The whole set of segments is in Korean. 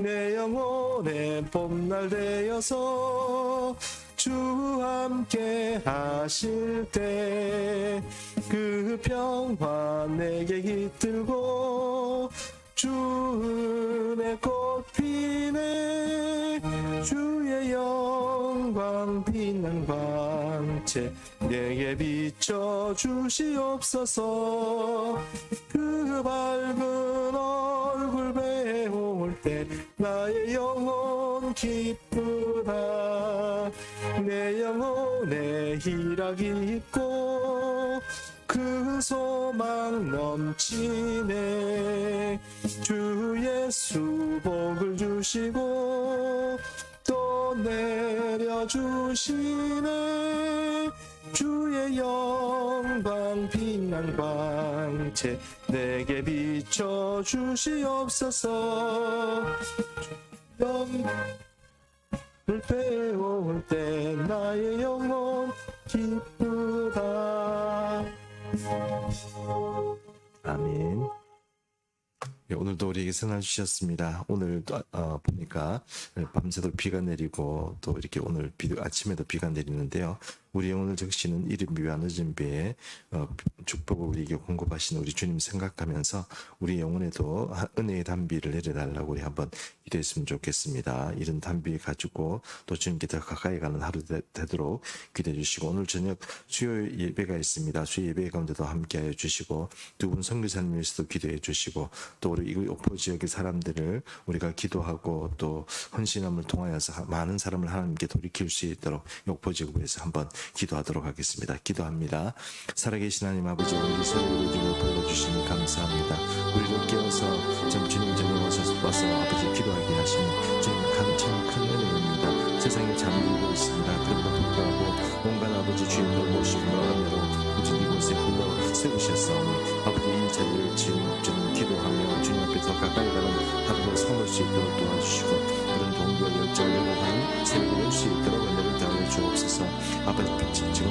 내 영혼의 봄날 되어서 주 함께 하실 때 그 평화 내게 깃들고 주 은혜 꽃 피네 주의 영광 빛난 광채 내게 비춰 주시옵소서. 그 밝은 얼굴 배울 때 나의 영혼 기쁘다. 내 영혼에 희락이 있고 그 소망 넘치네. 주 예수 복을 주시고 또 내려주시네 영광 빛난 광채 내게 비춰 주시옵소서. 영을 배울 때 나의 영혼 기쁘다. 아멘 예, 오늘도 우리에게 선을 주셨습니다. 오늘 어, 보니까 밤새도록 비가 내리고 또 이렇게 오늘 비, 아침에도 비가 내리는데요. 우리 영혼을 적시는 이름 위와 늦은 비에 어, 축복을 우리에게 공급하시는 우리 주님 생각하면서 우리 영혼에도 하- 은혜의 단비를 내려달라고 우리 한번 기도했으면 좋겠습니다. 이런 단비 가지고 또 주님께 더 가까이 가는 하루 되, 되도록 기도해 주시고 오늘 저녁 수요 예배가 있습니다. 수요 예배 가운데도 함께하여 주시고 두분 선교사님 위해서도 기도해 주시고 또 우리 이 오포 지역의 사람들을 우리가 기도하고 또 헌신함을 통하여서 하- 많은 사람을 하나님께 돌이킬 수 있도록 지역을 위해서 한번 기도하도록 하겠습니다. 기도합니다. 살아계신 하나님 아버지 우리 소리를 주여 불러주시니 감사합니다. 우리를 깨워서 좀 주님 전에 와서 와서 아버지 기도하게 하시니 주님 참큰 은혜입니다. 세상에 잠들고 있습니다. 그럼에도 불구하고 온갖 아버지 주의 돌보시고 너라매 불러 세우셨사오니 아버지 이 자리를 좀 기도하며 주님 앞에 더 가까이 가는 하루로 삼을 수 있도록 도와주시고 그런 동기와 열정을 열어가는 새벽을 열수 있도록 은혜를 더하여 주옵소서. 아버지 빛이 지금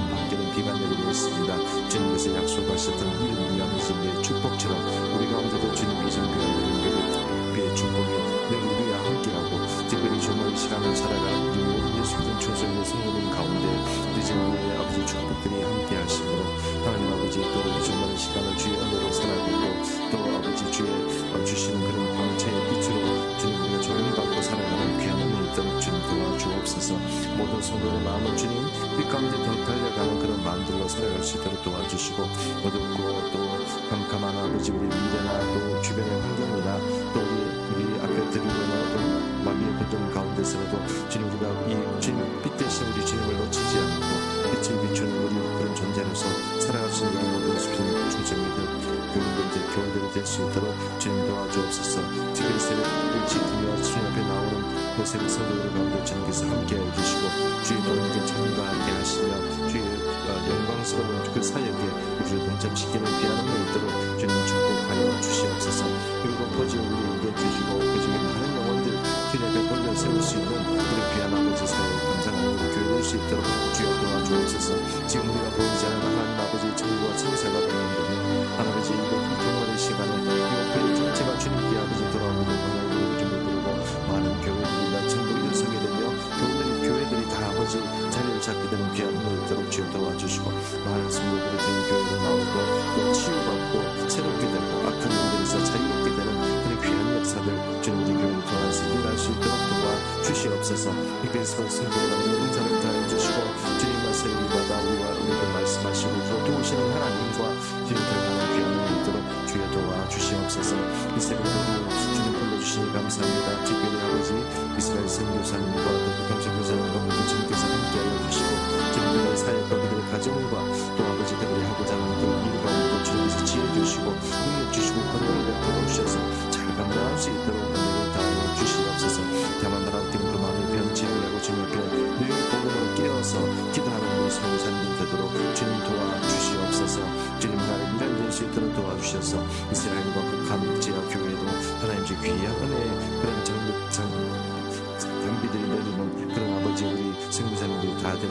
될 수 있도록 주님 도와주옵소서. 특별히 새벽 일찍 드리와 주님 앞에 나오는 그 새벽 성도들 가운데 주님께서 함께 해 주시고 주의 도움에 참가하게 하시며 주의 어, 영광스러운 그 사역에 우리를 동참시키는 귀한 은혜 있도록 주님 축복하여 주시옵소서. 그리고 퍼지 우리에게 주시고 그 중에 많은 영혼들 주님 앞에 돌려 세울 수 있는 우리 귀한 아버지 사역 감사하는 우리 교회 될수 있도록 주여 도와주옵소서. 지금 우리가 보이지 않는 하나님 아버지 천국과 천사가 도와주시고 많은 성도들이 그 교회로 나오고 또 치유받고 새롭게 되고 악한 영들에서 자유롭게 되는 그런 귀한 역사들 주님 우리 교회를 통해서 일어날 수 있도록 도와주시옵소서. 이베스로 성도들의 은사를 다해 주시고 주님 말씀을 받아 우리와 우리를 말씀하시고 도우시는 하나님과 주님 닮아는 귀한 은혜 있도록 주여 도와주시옵소서. 이 새벽에 우리 주님 불러주시니 감사합니다. 특별히 아버지 이스라엘 선교사님과 또 북한청 교사님과 가정과 또 아버지들이 하고자 하는 그 일과 또 주님께서 지혜 주시고 능력 주시고 권능을 베풀어 주셔서 잘 감당할 수 있도록 은혜를 다하여 주시옵소서. 다만 나라 때문에 그 마음이 변치 아니하고 주님 앞에 늘 복음으로 깨어서 기도하는 우리 성도사님들 되도록 주님 도와주시옵소서. 주님 나라의 일할 될수 있도록 도와주셔서 이스라엘과 극한 지하 교회도 하나님 제 귀한 은혜의 그런 정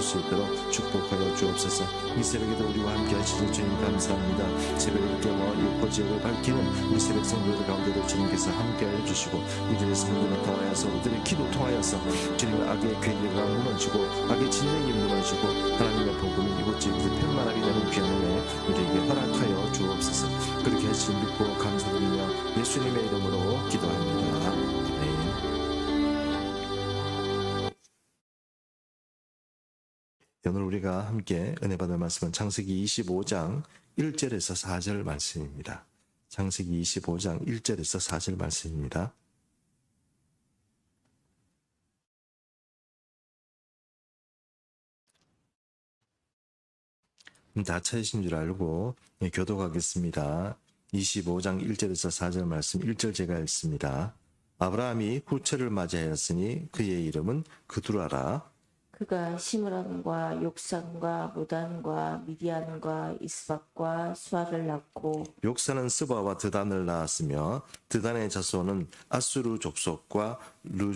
력장 장비들이 내리는 그런 아버지 우리 성교사님들이 다될수 있도록 축복하여 주옵소서. 이 새벽에도 우리와 함께 하시는 주님 감사합니다. 새벽을 깨워 육고 지역을 밝히는 우리 새벽 성도들 가운데도 주님께서 함께하여 주시고 이들의 성도를 통하여서 우리들의 기도 통하여서 주님의 악의 괴계가 무너지고 악의 진행이 무너지고 하나님의 복음이 이곳 지역에서 편만하게 되는 귀한 은혜 우리에게 허락하여 주옵소서. 그렇게 하신 믿고 감사드리며 예수님의 이름으로 기도합니다. 함께 은혜 받을 말씀은 창세기 25장 1절에서 4절 말씀입니다. 창세기 25장 1절에서 4절 말씀입니다. 음, 다 찾으신 줄 알고 예, 교독하겠습니다. 25장 1절에서 4절 말씀 1절 제가 읽습니다. 아브라함이 후처를 맞이하였으니 그의 이름은 그두라라. 그가 시므람과 욕산과 무단과 미디안과 이스박과 수아를 낳고 욕사는 스바와 드단을 낳았으며 드단의 자손은 아수르 족속과 루,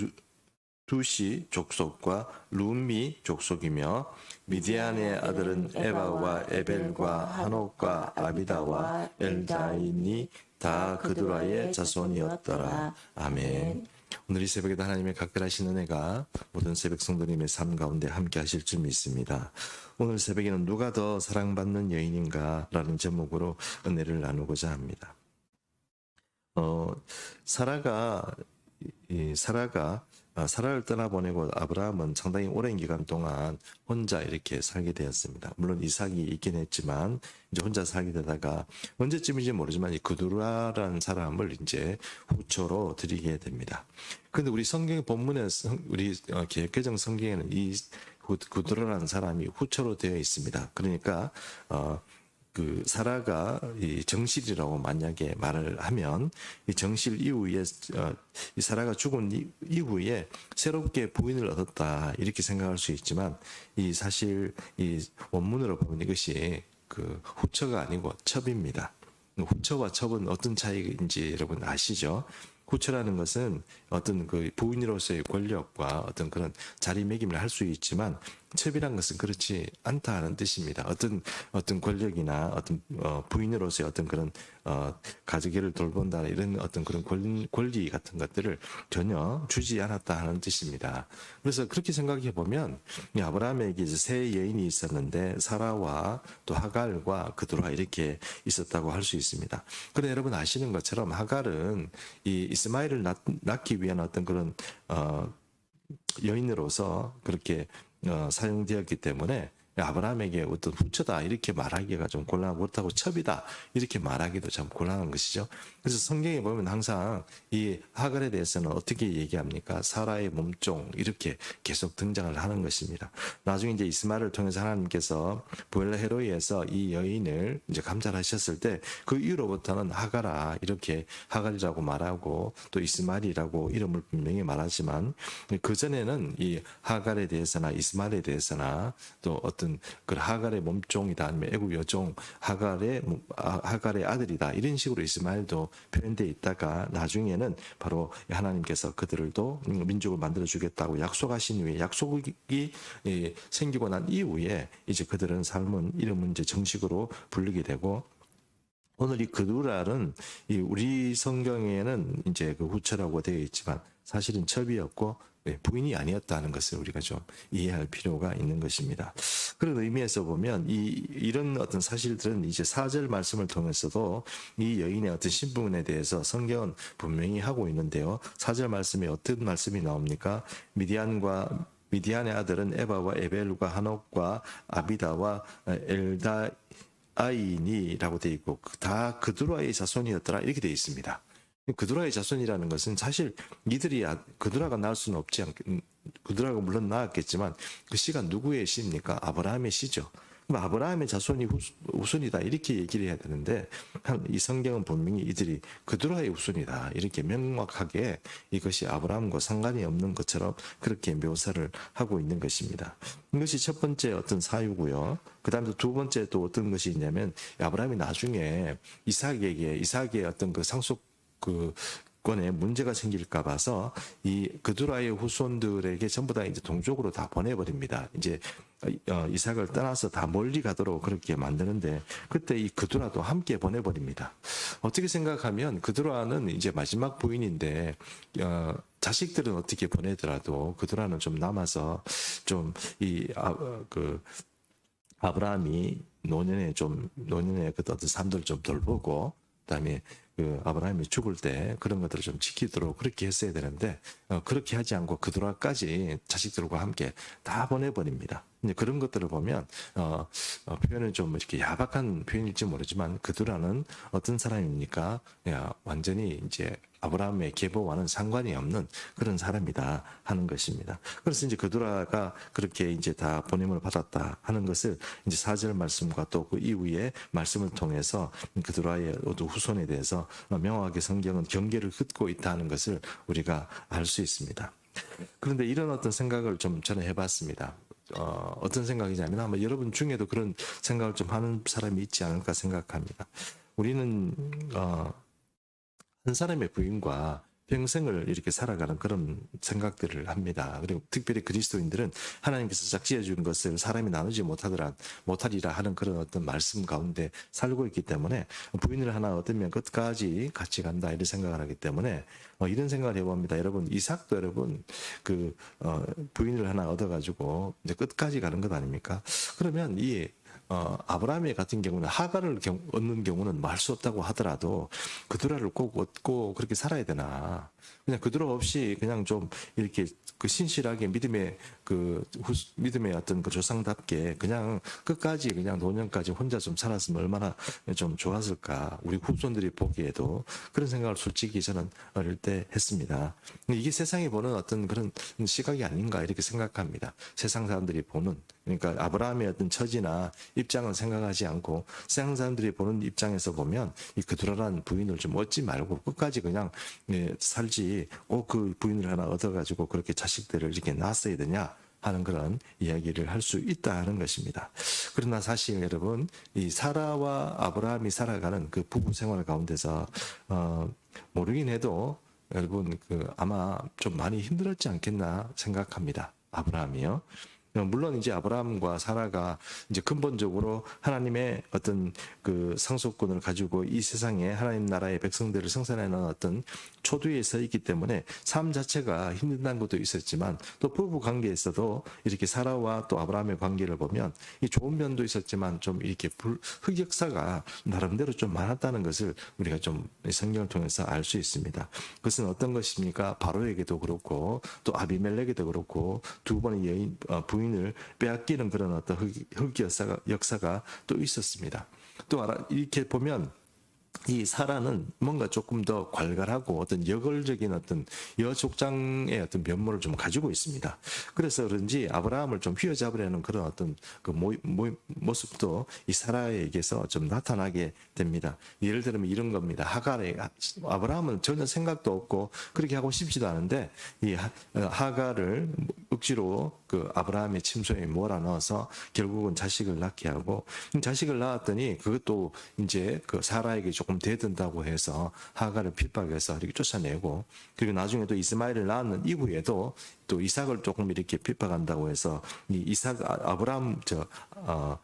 두시 족속과 룸미 족속이며 미디안의 아들은 에바와 에벨과 한옥과 아비다와 엘다인이 다 그두라의 자손이었더라. 아멘. 오늘 이 새벽에도 하나님의 각별하신 은혜가 모든 새벽 성도님의 삶 가운데 함께 하실 줄 믿습니다. 오늘 새벽에는 누가 더 사랑받는 여인인가? 라는 제목으로 은혜를 나누고자 합니다. 어, 사라가, 이 사라가, 아, 사라를 떠나보내고 아브라함은 상당히 오랜 기간 동안 혼자 이렇게 살게 되었습니다. 물론 이삭이 있긴 했지만 이제 혼자 살게 되다가 언제쯤인지 모르지만 이 그두라라는 사람을 이제 후초로 드리게 됩니다. 근데 우리 성경 본문에 성- 우리 어, 개혁개정 성경에는 이 구- 구두라라는 사람이 후초로 되어 있습니다. 그러니까 어, 그 사라가 이 정실이라고 만약에 말을 하면 이 정실 이후에 어, 이 사라가 죽은 이- 이후에 새롭게 부인을 얻었다 이렇게 생각할 수 있지만 이 사실 이 원문으로 보면 이것이 그 후처가 아니고 첩입니다. 후처와 첩은 어떤 차이인지 여러분 아시죠? 후처라는 것은 어떤 그 부인으로서의 권력과 어떤 그런 자리매김을 할 수 있지만 첩이란 것은 그렇지 않다는 뜻입니다. 어떤 어떤 권력이나 어떤 어, 부인으로서의 어떤 그런 어, 가족을 돌본다 이런 어떤 그런 권, 권리 같은 것들을 전혀 주지 않았다 하는 뜻입니다. 그래서 그렇게 생각해 보면 이 아브라함에게 세 여인이 있었는데 사라와 또 하갈과 그드라 이렇게 있었다고 할 수 있습니다. 그런데 여러분 아시는 것처럼 하갈은 이 이스마엘을 낳, 낳기 위한 어떤 그런 어, 여인으로서 그렇게 어, 사용되었기 때문에 아브라함에게 어떤 후처다 이렇게 말하기가 좀 곤란하고 그렇다고 첩이다 이렇게 말하기도 참 곤란한 것이죠. 그래서 성경에 보면 항상 이 하갈에 대해서는 어떻게 얘기합니까? 사라의 몸종 이렇게 계속 등장을 하는 것입니다. 나중에 이제 이스마엘을 통해서 하나님께서 보엘라 헤로이에서 이 여인을 이제 감찰하셨을 때 그 이후로부터는 하가라 이렇게 하갈이라고 말하고 또 이스마엘이라고 이름을 분명히 말하지만 그 전에는 이 하갈에 대해서나 이스마엘에 대해서나 또 어떤 그 하갈의 몸종이다 아니면 애국 여종 하갈의 몸- 아, 하갈의 아들이다. 이런 식으로 이스마엘도 표현돼 있다가 나중에는 바로 하나님께서 그들을도 민족을 만들어 주겠다고 약속하신 후에 약속이 예, 생기고 난 이후에 이제 그들은 삶은 이름은 이제 정식으로 부르게 되고 오늘 이 그두랄은 이 우리 성경에는 이제 그 후처라고 되어 있지만 사실은 첩이었고 예, 부인이 아니었다는 것을 우리가 좀 이해할 필요가 있는 것입니다. 그런 의미에서 보면 이 이런 어떤 사실들은 이제 사절 말씀을 통해서도 이 여인의 어떤 신분에 대해서 성경은 분명히 하고 있는데요. 사절 말씀에 어떤 말씀이 나옵니까? 미디안과 미디안의 아들은 에바와 에벨과 한옥과 아비다와 엘다 아인이라고 돼 있고 그다 그두라의 자손이었더라 이렇게 돼 있습니다. 그두라의 자손이라는 것은 사실 이들이 아- 그두라가 낳을 수는 없지 않 그두라가 물론 낳았겠지만 그 씨가 누구의 씨입니까? 아브라함의 씨죠. 그럼 아브라함의 자손이 후- 우선이다 이렇게 얘기를 해야 되는데 한- 이 성경은 분명히 이들이 그두라의 우선이다 이렇게 명확하게 이것이 아브라함과 상관이 없는 것처럼 그렇게 묘사를 하고 있는 것입니다. 이것이 첫 번째 어떤 사유고요. 그 다음에 두 번째 또 어떤 것이 있냐면 아브라함이 나중에 이삭에게 이삭의 어떤 그 상속 그 권에 문제가 생길까 봐서 이 그두라의 후손들에게 전부 다 이제 동족으로 다 보내버립니다. 이제 어, 이삭을 떠나서 다 멀리 가도록 그렇게 만드는데 그때 이 그두라도 함께 보내버립니다. 어떻게 생각하면 그두라는 이제 마지막 부인인데 어, 자식들은 어떻게 보내더라도 그두라는 좀 남아서 좀이그 아, 어, 그 아브라함이 노년에 좀 노년에 그 어떤 삶들을 좀 돌보고 그다음에 그 아브라함이 죽을 때 그런 것들을 좀 지키도록 그렇게 했어야 되는데 어, 그렇게 하지 않고 그도라까지 자식들과 함께 다 보내버립니다. 그런 것들을 보면 어, 어, 표현은 좀 이렇게 야박한 표현일지 모르지만 그도라는 어떤 사람입니까? 야, 완전히 이제 아브라함의 계보와는 상관이 없는 그런 사람이다 하는 것입니다. 그래서 이제 그두라가 그렇게 이제 다 보냄을 받았다 하는 것을 이제 사절 말씀과 또 그 이후의 말씀을 통해서 그두라의 후손에 대해서 명확하게 성경은 경계를 긋고 있다 하는 것을 우리가 알 수 있습니다. 그런데 이런 어떤 생각을 좀 저는 해봤습니다. 어, 어떤 생각이냐면 아마 여러분 중에도 그런 생각을 좀 하는 사람이 있지 않을까 생각합니다. 우리는 어, 한 사람의 부인과 평생을 이렇게 살아가는 그런 생각들을 합니다. 그리고 특별히 그리스도인들은 하나님께서 짝지어 준 것을 사람이 나누지 못하더라 못하리라 하는 그런 어떤 말씀 가운데 살고 있기 때문에 부인을 하나 얻으면 끝까지 같이 간다 이런 생각을 하기 때문에 어, 이런 생각을 해봅니다. 여러분 이삭도 여러분 그 어, 부인을 하나 얻어가지고 이제 끝까지 가는 것 아닙니까? 그러면 이 어, 아브라함 같은 경우는 하가를 경, 얻는 경우는 뭐할수 없다고 하더라도 그두라를 꼭 얻고 그렇게 살아야 되나? 그냥 그두라 없이 그냥 좀 이렇게 그 신실하게 믿음의 그 후, 믿음의 어떤 그 조상답게 그냥 끝까지 그냥 노년까지 혼자 좀 살았으면 얼마나 좀 좋았을까? 우리 후손들이 보기에도 그런 생각을 솔직히 저는 어릴 때 했습니다. 이게 세상이 보는 어떤 그런 시각이 아닌가 이렇게 생각합니다. 세상 사람들이 보는 그러니까 아브라함의 어떤 처지나 입장을 생각하지 않고 세상 사람들이 보는 입장에서 보면 이 그두라라는 부인을 좀 얻지 말고 끝까지 그냥 예, 살지 꼭 그 부인을 하나 얻어가지고 그렇게 자식들을 이렇게 낳았어야 되냐 하는 그런 이야기를 할 수 있다 하는 것입니다. 그러나 사실 여러분 이 사라와 아브라함이 살아가는 그 부부 생활 가운데서 어, 모르긴 해도 여러분 그 아마 좀 많이 힘들었지 않겠나 생각합니다. 아브라함이요. 물론 이제 아브라함과 사라가 이제 근본적으로 하나님의 어떤 그 상속권을 가지고 이 세상에 하나님 나라의 백성들을 생산하는 어떤 초두에 서 있기 때문에 삶 자체가 힘든다는 것도 있었지만 또 부부 관계에서도 이렇게 사라와 또 아브라함의 관계를 보면 이 좋은 면도 있었지만 좀 이렇게 불, 흑역사가 나름대로 좀 많았다는 것을 우리가 좀 성경을 통해서 알 수 있습니다. 그것은 어떤 것입니까? 바로에게도 그렇고 또 아비멜렉에도 그렇고 두 번의 여인 어, 부인 을 빼앗기는 그런 어떤 흑, 흑역사가 역사가 또 있었습니다. 또 이렇게 보면 이 사라는 뭔가 조금 더 괄괄하고 어떤 여걸적인 어떤 여족장의 어떤 면모를 좀 가지고 있습니다. 그래서 그런지 아브라함을 좀 휘어잡으려는 그런 어떤 그 모, 모, 모습도 이 사라에게서 좀 나타나게 됩니다. 예를 들면 이런 겁니다. 하갈의 아브라함은 전혀 생각도 없고 그렇게 하고 싶지도 않은데 이 하- 어, 하갈을 억지로 그 아브라함의 침소에 몰아 넣어서 결국은 자식을 낳게 하고 자식을 낳았더니 그것도 이제 그 사라에게 조금 대든다고 해서 하갈을 핍박해서 이렇게 쫓아내고 그리고 나중에 또 이스마엘을 낳는 이후에도 또 이삭을 조금 이렇게 핍박한다고 해서 이 이삭 아- 아브라함 저 어,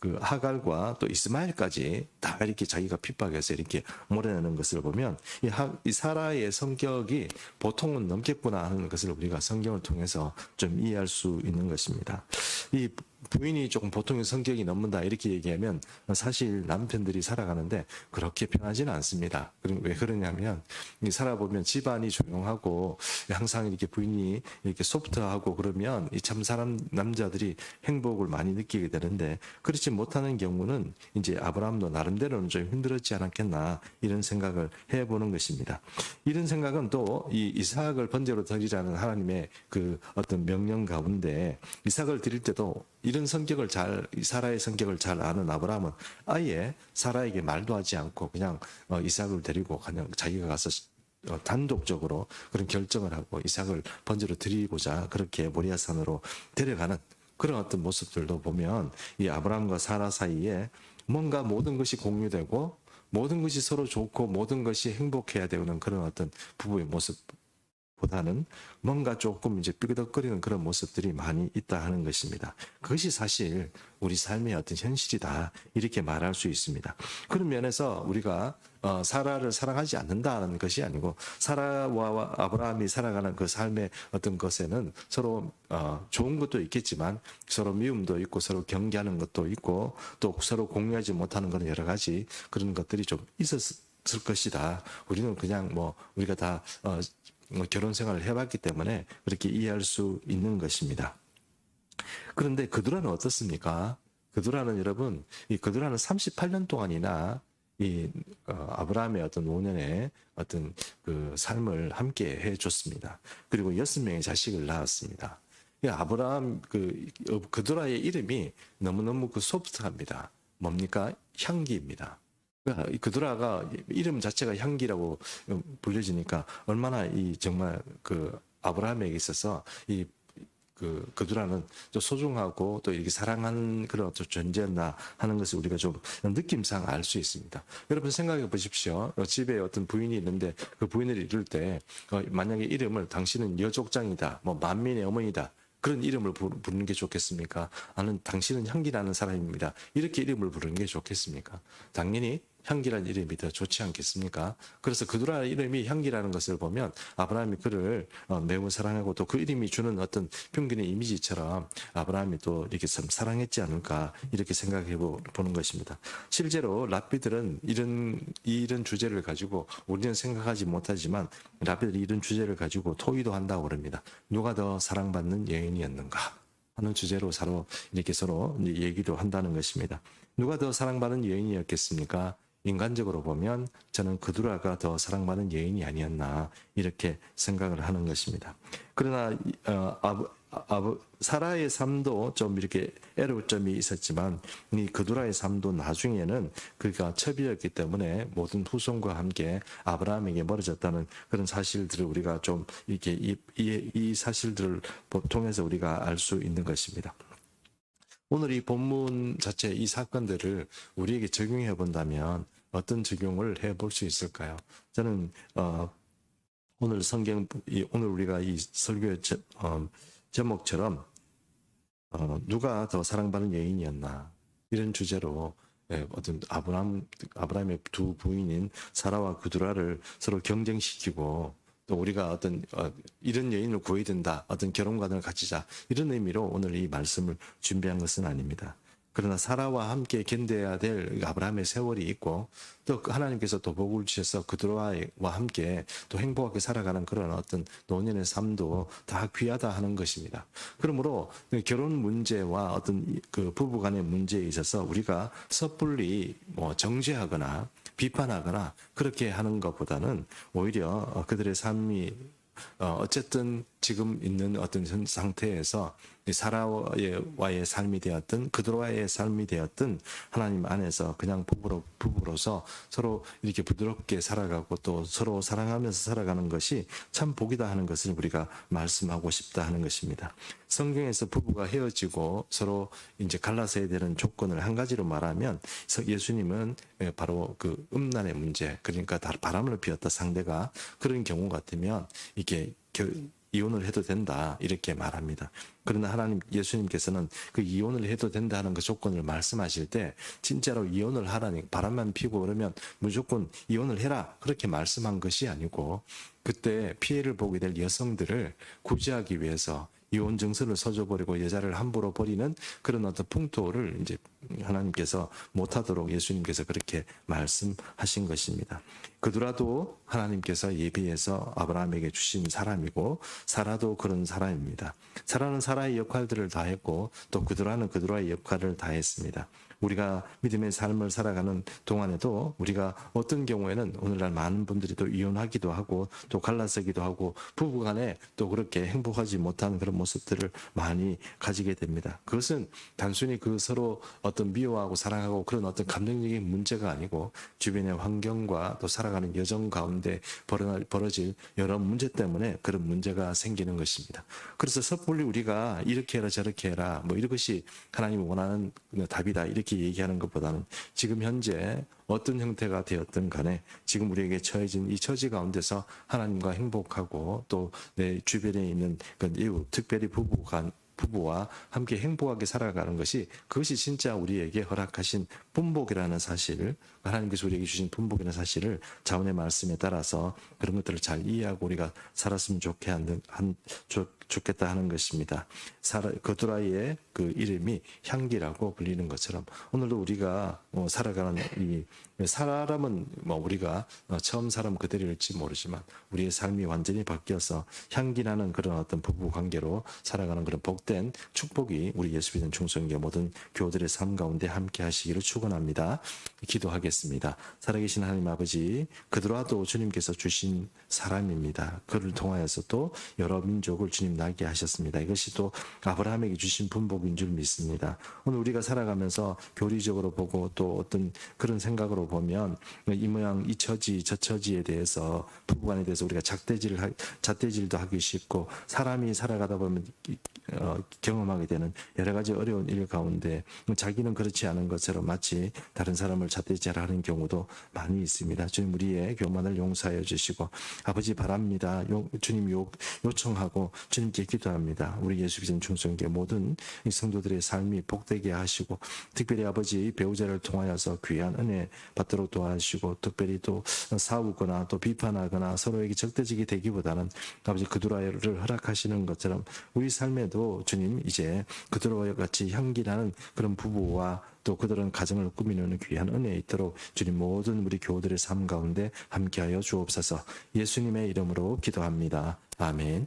그 하갈과 또 이스마엘까지 다 이렇게 자기가 핍박해서 이렇게 몰아내는 것을 보면 이, 하, 이 사라의 성격이 보통은 넘겠구나 하는 것을 우리가 성경을 통해서 좀 이해할 수 있는 것입니다. 이 부인이 조금 보통의 성격이 넘는다 이렇게 얘기하면 사실 남편들이 살아가는데 그렇게 편하지는 않습니다. 그럼 왜 그러냐면 이 살아보면 집안이 조용하고 항상 이렇게 부인이 이렇게 소프트하고 그러면 이 참 사람 남자들이 행복을 많이 느끼게 되는데 그렇지 못하는 경우는 이제 아브라함도 나름대로는 좀 힘들었지 않았겠나 이런 생각을 해보는 것입니다. 이런 생각은 또 이 이삭을 번제로 드리라는 하나님의 그 어떤 명령 가운데 이삭을 드릴 때도 이런 성격을 잘, 이 사라의 성격을 잘 아는 아브라함은 아예 사라에게 말도 하지 않고 그냥 어, 이삭을 데리고 그냥 자기가 가서 어, 단독적으로 그런 결정을 하고 이삭을 번제로 드리고자 그렇게 모리아산으로 데려가는 그런 어떤 모습들도 보면 이 아브라함과 사라 사이에 뭔가 모든 것이 공유되고 모든 것이 서로 좋고 모든 것이 행복해야 되는 그런 어떤 부부의 모습 보다는 뭔가 조금 이제 삐그덕거리는 그런 모습들이 많이 있다 하는 것입니다. 그것이 사실 우리 삶의 어떤 현실이다 이렇게 말할 수 있습니다. 그런 면에서 우리가 어, 사라를 사랑하지 않는다는 것이 아니고 사라와 아브라함이 살아가는 그 삶의 어떤 것에는 서로 어, 좋은 것도 있겠지만 서로 미움도 있고 서로 경계하는 것도 있고 또 서로 공유하지 못하는 그런 여러 가지 그런 것들이 좀 있었을 것이다. 우리는 그냥 뭐 우리가 다 어, 뭐 결혼 생활을 해봤기 때문에 그렇게 이해할 수 있는 것입니다. 그런데 그두라는 어떻습니까? 그두라는 여러분, 이 그두라는 38년 동안이나 이 어, 아브라함의 어떤 노년의 어떤 그 삶을 함께 해줬습니다. 그리고 여섯 명의 자식을 낳았습니다. 이 아브라함 그 어, 그두라의 이름이 너무 너무 그 소프트합니다. 뭡니까? 향기입니다. 이 그두라가 이름 자체가 향기라고 불려지니까 얼마나 이 정말 그 아브라함에게 있어서 이 그 그두라는 좀 소중하고 또 이렇게 사랑하는 그런 어떤 존재였나 하는 것을 우리가 좀 느낌상 알 수 있습니다. 여러분 생각해 보십시오. 어, 집에 어떤 부인이 있는데 그 부인을 이룰 때 어, 만약에 이름을 당신은 여족장이다, 뭐 만민의 어머니다. 그런 이름을 부- 부르는 게 좋겠습니까? 아는 당신은 향기라는 사람입니다. 이렇게 이름을 부르는 게 좋겠습니까? 당연히 향기라는 이름이 더 좋지 않겠습니까? 그래서 그두라 이름이 향기라는 것을 보면 아브라함이 그를 어, 매우 사랑하고 또 그 이름이 주는 어떤 평균의 이미지처럼 아브라함이 또 이렇게 참 사랑했지 않을까 이렇게 생각해 보- 보는 것입니다. 실제로 랍비들은 이런 이런 주제를 가지고 우리는 생각하지 못하지만 랍비들이 이런 주제를 가지고 토의도 한다고 그럽니다. 누가 더 사랑받는 여인이었는가? 하는 주제로 서로 이렇게 서로 얘기도 한다는 것입니다. 누가 더 사랑받는 여인이었겠습니까? 인간적으로 보면 저는 그두라가 더 사랑받는 여인이 아니었나 이렇게 생각을 하는 것입니다. 그러나 이- 어, 아브, 아브, 사라의 삶도 좀 이렇게 애로점이 있었지만 이 그두라의 삶도 나중에는 그가 첩이었기 때문에 모든 후손과 함께 아브라함에게 멀어졌다는 그런 사실들을 우리가 좀 이렇게 이, 이, 이 사실들을 통해서 우리가 알 수 있는 것입니다. 오늘 이 본문 자체 이 사건들을 우리에게 적용해 본다면 어떤 적용을 해 볼 수 있을까요? 저는 어, 오늘 성경 이- 오늘 우리가 이 설교의 제, 어, 제목처럼 어, 누가 더 사랑받는 여인이었나 이런 주제로 예, 어떤 아브람 아브라함의 두 부인인 사라와 그두라를 서로 경쟁시키고 또 우리가 어떤 어, 이런 여인을 구해야 된다 어떤 결혼관을 갖추자 이런 의미로 오늘 이 말씀을 준비한 것은 아닙니다. 그러나 사라와 함께 견뎌야 될 아브라함의 세월이 있고 또 하나님께서 또 복을 주셔서 그들과 함께 또 행복하게 살아가는 그런 어떤 노년의 삶도 다 귀하다 하는 것입니다. 그러므로 결혼 문제와 어떤 이- 그 부부 간의 문제에 있어서 우리가 섣불리 뭐 정죄하거나 비판하거나 그렇게 하는 것보다는 오히려 어, 그들의 삶이 어, 어쨌든 지금 있는 어떤 현 상태에서 이 사라와의 삶이 되었든 그들과의 삶이 되었든 하나님 안에서 그냥 부부로 부부로서 서로 이렇게 부드럽게 살아가고 또 서로 사랑하면서 살아가는 것이 참 복이다 하는 것을 우리가 말씀하고 싶다 하는 것입니다. 성경에서 부부가 헤어지고 서로 이제 갈라서야 되는 조건을 한 가지로 말하면 서- 예수님은 예, 바로 그 음란의 문제 그러니까 다 바람을 피웠다 상대가 그런 경우 같으면 이게 겨- 이혼을 해도 된다 이렇게 말합니다. 그러나 하나님 예수님께서는 그 이혼을 해도 된다는 그 조건을 말씀하실 때 진짜로 이혼을 하라니 바람만 피고 그러면 무조건 이혼을 해라 그렇게 말씀한 것이 아니고 그때 피해를 보게 될 여성들을 구제하기 위해서 이혼 증서를 써줘버리고 여자를 함부로 버리는 그런 어떤 풍토를 이제 하나님께서 못하도록 예수님께서 그렇게 말씀하신 것입니다. 그들라도 하나님께서 예비해서 아브라함에게 주신 사람이고 사라도 그런 사람입니다. 사라는 사라의 역할들을 다 했고 또 그들라는 그들와의 역할을 다 했습니다. 우리가 믿음의 삶을 살아가는 동안에도 우리가 어떤 경우에는 오늘날 많은 분들이 또 이혼하기도 하고 또 갈라서기도 하고 부부간에 또 그렇게 행복하지 못한 그런 모습들을 많이 가지게 됩니다. 그것은 단순히 그 서로 어떤 미워하고 사랑하고 그런 어떤 감정적인 문제가 아니고 주변의 환경과 또 살아가는 여정 가운데 벌어- 벌어질 여러 문제 때문에 그런 문제가 생기는 것입니다. 그래서 섣불리 우리가 이렇게 해라 저렇게 해라 뭐 이것이 하나님이 원하는 답이다 이렇게 이렇게 얘기하는 것보다는 지금 현재 어떤 형태가 되었든 간에 지금 우리에게 처해진 이 처지 가운데서 하나님과 행복하고 또 내 주변에 있는 그 이웃, 특별히 부부 간 부부와 함께 행복하게 살아가는 것이 그것이 진짜 우리에게 허락하신 분복이라는 사실, 하나님께서 우리에게 주신 분복이라는 사실을 자원의 말씀에 따라서 그런 것들을 잘 이해하고 우리가 살았으면 좋게 하는, 한, 좋, 좋겠다 하는 것입니다. 사라, 거두라의 그 이름이 향기라고 불리는 것처럼 오늘도 우리가 뭐 살아가는 이 사람은 뭐 우리가 어, 처음 사람 그대로일지 모르지만 우리의 삶이 완전히 바뀌어서 향기 나는 그런 어떤 부부 관계로 살아가는 그런 복된 축복이 우리 예수 믿는 충성교 모든 교들의 삶 가운데 함께 하시기를 축원합니다. 기도하겠습니다. 살아계신 하나님 아버지 그들와도 주님께서 주신 사람입니다. 그를 통하여서 또 여러 민족을 주님 나게 하셨습니다. 이것이 또 아브라함에게 주신 분복인 줄 믿습니다. 오늘 우리가 살아가면서 교리적으로 보고 또 어떤 그런 생각으로 보면 이 모양 이 처지 저 처지에 대해서 부부간에 대해서 우리가 작대질을 하, 잣대질도 하기 쉽고 사람이 살아가다 보면 이- 어, 경험하게 되는 여러 가지 어려운 일 가운데 자기는 그렇지 않은 것처럼 마치 다른 사람을 잣대질하 는 경우도 많이 있습니다. 주님 우리의 교만을 용서하여 주시고 아버지 바랍니다. 요, 주님 요, 요청하고 주님께 기도합니다. 우리 예수 믿는 충성계 모든 이 성도들의 삶이 복되게 하시고 특별히 아버지 배우자를 통하여서 귀한 은혜 받도록 도와주시고 특별히 또 싸우거나 또 비판하거나 서로에게 적대적이 되기보다는 아버지 그두라를 허락하시는 것처럼 우리 삶에도 주님 이제 그두라와 같이 향기나는 그런 부부와 또 그들은 가정을 꾸미는 귀한 은혜 있도록 주님 모든 우리 교우들의 삶 가운데 함께하여 주옵소서 예수님의 이름으로 기도합니다. 아멘.